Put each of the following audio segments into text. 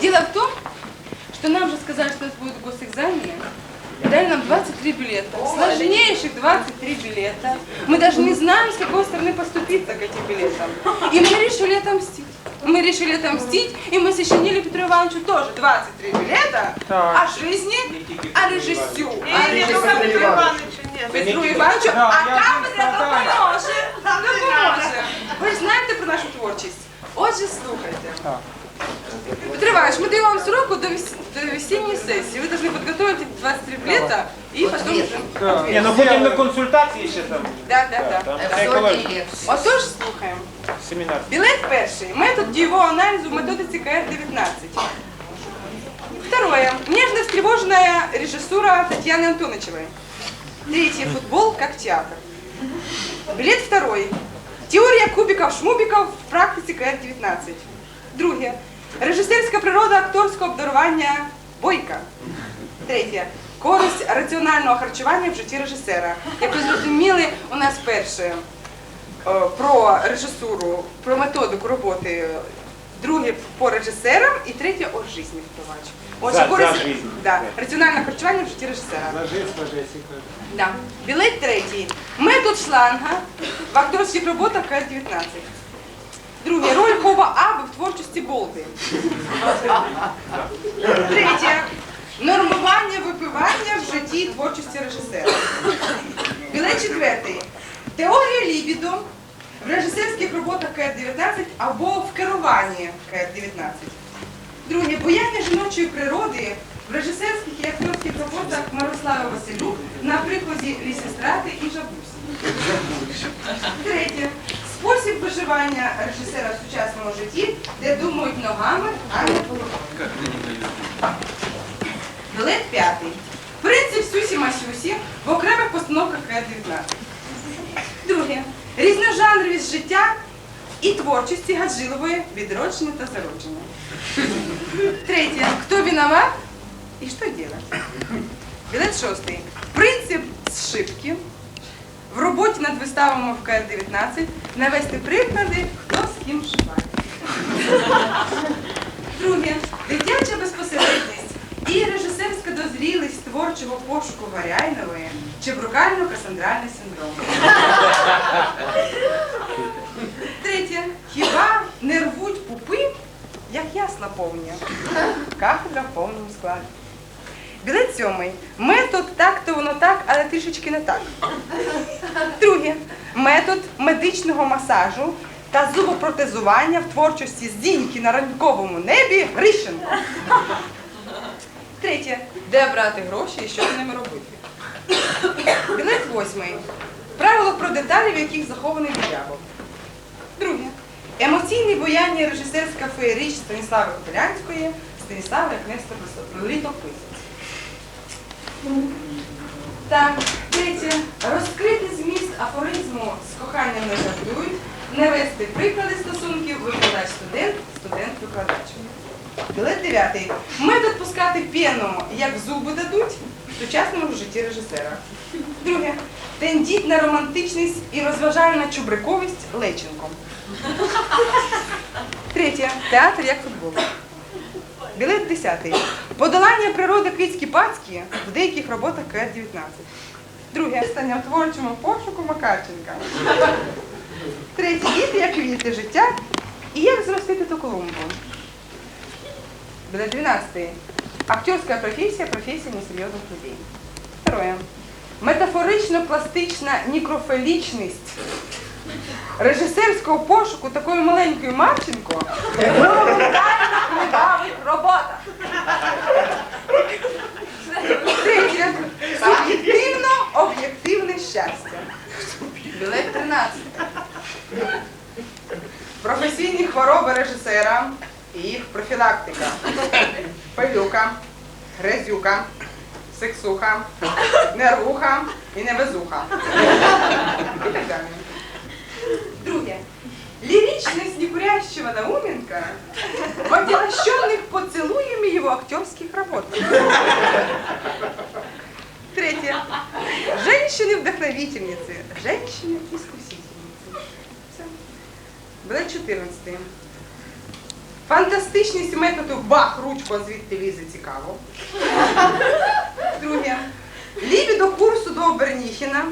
Дело в том, что нам же сказали, что у нас будут госэкзамены. Дали нам 23 билета. Сложнейших 23 билета. Мы даже не знаем, с какой стороны поступиться к этим билетам. И мы решили отомстить. Мы решили отомстить, и мы сочинили Петру Ивановичу тоже 23 билета о жизни, о режиссю, о режиссуре. Петру Івановичу, Да, а я там не буде складаю. допоможе. Допоможе. Ви ж знаєте про нашу творчість. Отже, слухайте. Так. Петро Иванович, мы даем вам сроку до, вес- до весенней сессии. Вы должны подготовить эти 23 билета и потом уже... Так. Ні, ну потім на консультації ще там. Да, да, да. Там да. це екологія. Отож, слухаємо. Семінар. Білет перший. Метод дієвого аналізу в методиці КР-19. Второе. Нежно встревоженная режиссура Татьяны Антоновичевой. Третье. Футбол как театр. Билет второй. Теорія кубиків-шмубиків в практиці КР-19. Друге. Режисерська природа акторського обдарування Бойка. Третє. Користь раціонального харчування в житті режисера. Як ви зрозуміли, у нас перше е, про режисуру, про методику роботи, друге по режисерам і третє о житті впливач. За- за жизнь. да, раціональне харчування в житті режисера. Заживство Жесіка. Да. Білет третій. Метод шланга в акторських роботах К-19. Друге. Роль Хова Аби в творчості Болти. Третє. Нормування випивання в житті і творчості режисера. Білет четвертий. Теорія лібідо в режисерських роботах К-19 або в керуванні К-19. Друге, бояння жіночої природи в режисерських і акторських роботах Мирослави Василюк на прикладі Лісістрати і Жабусі. Виживання режисера в сучасному житті, де думають ногами, а не головою. Білет п'ятий. Принцип Сюсі Масюсі в окремих постановках К-19. Друге. Різножанровість життя і творчості Гаджилової відродження та зародження. Третє. Хто виноват і що делать? Білет шостий. Принцип зшибки. В роботі над виставами в КР-19 навести приклади, хто з ким шиває. Друге. Дитяча безпосередність і режисерська дозрілість творчого пошуку Варяйнової чи брукально-касандральний синдром. Третє. Хіба не рвуть пупи, як ясла повні? Кафедра в повному складі. Білет сьомий. Метод так, то воно так, але трішечки не так. Друге. Метод медичного масажу та зубопротезування в творчості Зіньки на ранковому небі Грищенко. Третє. Де брати гроші і що з ними робити? Білет восьмий. Правило про деталі, в яких захований диявол. Друге. Емоційне бояння режисерська феєріч Станіслави Котелянської, Станіслава як Нестор літописець. Так, третє. Розкрити зміст афоризму з коханням не жартують, навести приклади стосунків викладач-студент, студент-викладач. Білет дев'ятий. Метод пускати пену, як зуби дадуть, в сучасному житті режисера. Друге. Тендітна романтичність і розважальна чубриковість Леченко. Третє. Театр як футбол. Білет 10. Подолання природи кицькі пацькі в деяких роботах КР-19. Друге. Стання в творчому пошуку Макарченка. Третє. Діти як квіти життя і як зростити ту клумбу. Білет 12. Актерская профессия – профессия несерьезных людей. Второе. Метафорично-пластична нікрофелічність режисерського пошуку такої маленької Марченко монументально-кривавих роботах. Третє. Суб'єктивно-об'єктивне щастя. Білет 13. Професійні хвороби режисера і їх профілактика. Пилюка, грязюка, сексуха, нервуха і невезуха. І так далі. Друге. Лиричность некурящего Науменко в отягощенных поцелуями его актерских работах. Третье. Женщины-вдохновительницы, женщины-искусительницы. Все. Было 14. Фантастичність методу бах, ручку, а звідти лізе цікаво. Друге. Лібідо курсу до Берніхіна,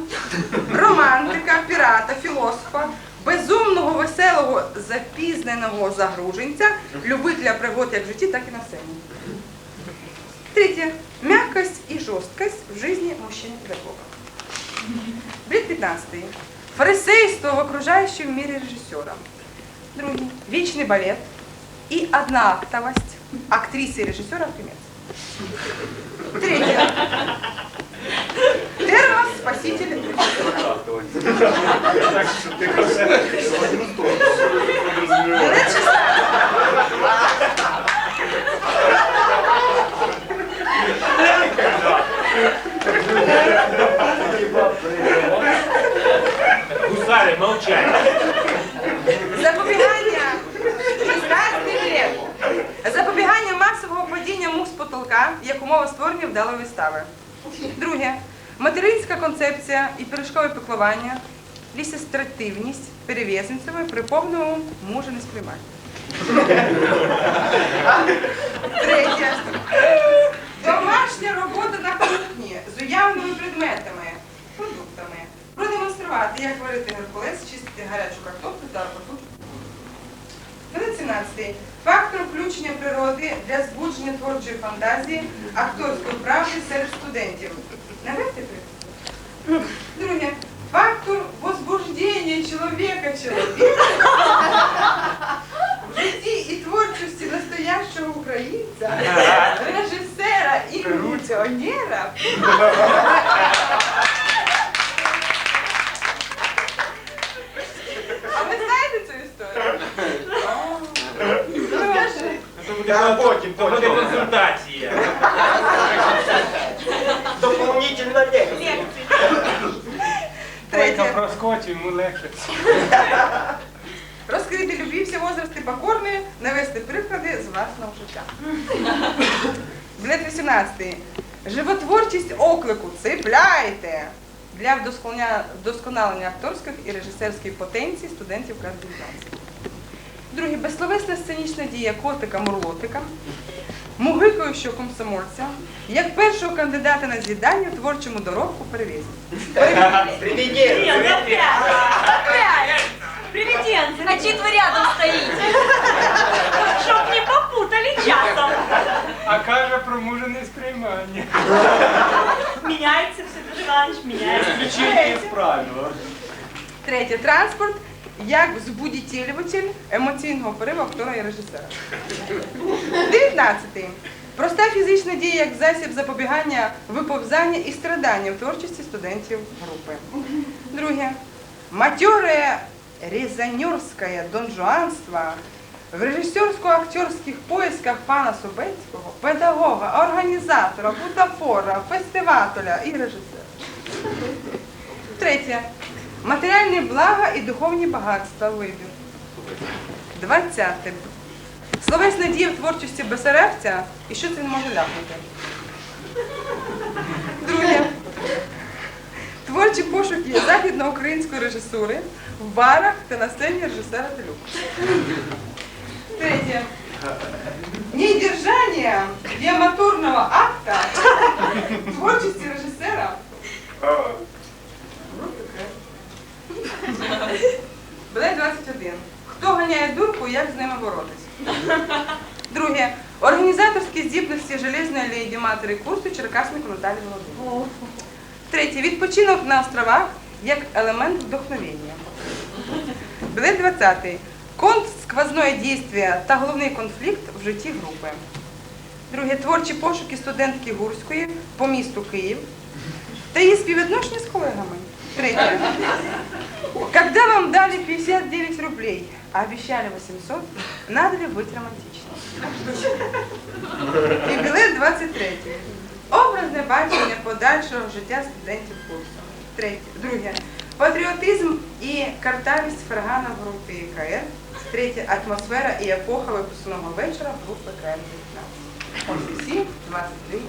романтика, пірата, філософа, безумного, веселого, запізненого загруженця, любителя пригод як в житті, так і на сцені. Третье. Мягкость и жесткость в жизни мужчины-педагога. Бред 15. Фарисейство в окружающем мире режиссера. Другий. Вечный балет и одноактовость актрисы и режиссера в конец. Третье. Термос спаситель режиссера. Мух як умова створення вдалої вистави. Друге. Материнська концепція і пиріжкове піклування, лісестративність перев'язницями при повному мужу не сприймати. Третє. Творчої фантазії, акторської правди серед студентів. Навести приклад. Друге. Фактор возбуждения человека человека в житті і творчості настоящого українця, режисера і революціонера. А ви знаєте цю історію? Буде потім, буде консультація. Дополнительно лекция. Третє. проскочив, йому легше. Розкрити любі всі возрасти покорні, навести приклади з власного життя. Білет 18. Животворчість оклику цепляйте для вдосконалення, акторських і режисерських потенцій студентів кардинації. Друге, безсловесна сценічна дія котика-мурлотика, мугикаючого комсомольця, як першого кандидата на з'їдання в творчому доробку перевізі. Приведение. Нет, опять! Опять! Привиденцы, значит вы рядом стоите. Чтоб не попутали часом. А каже про мужа не сприймання. Меняется все, Петр Иванович, меняется. Третє транспорт як збудітелюватель емоційного пориву актора і режисера. 19. Проста фізична дія як засіб запобігання виповзання і страдання в творчості студентів групи. Друге. Матере резонерское донжуанство в режисерсько-актерських поисках пана Собецького, педагога, організатора, бутафора, фестивателя і режисера. Третє. Матеріальні блага і духовні багатства вибір. Двадцяте. Словесна дія в творчості Бесаревця і що це він може ляпнути. Друге. Творчі пошуки західноукраїнської режисури в барах та на сцені режисера Телюк. Третє. Недержание диамоторного акта в творчости режиссера групи «Крем». Буде 21. Хто ганяє дурку, як боротись? Друге. Організаторські здібності железної леді матері курсу Черкаснику Наталі Володимирівни. Третє. Відпочинок на островах як елемент вдохновення. Білет 20. Конт сквозное дійствие та головний конфлікт в житті групи. Друге. Творчі пошуки студентки Гурської по місту Київ та її співвідношення з колегами. Третє. Когда вам дали 59 рублей, а обещали 800, надо ли быть романтичным? І білет 23. Образне бачення подальшого життя студентів курсу. Третє. Друге. Патріотизм і картавість Фергана в групі КР. Третє. Атмосфера і епоха випускного вечора групи КР 19. Ось усі 23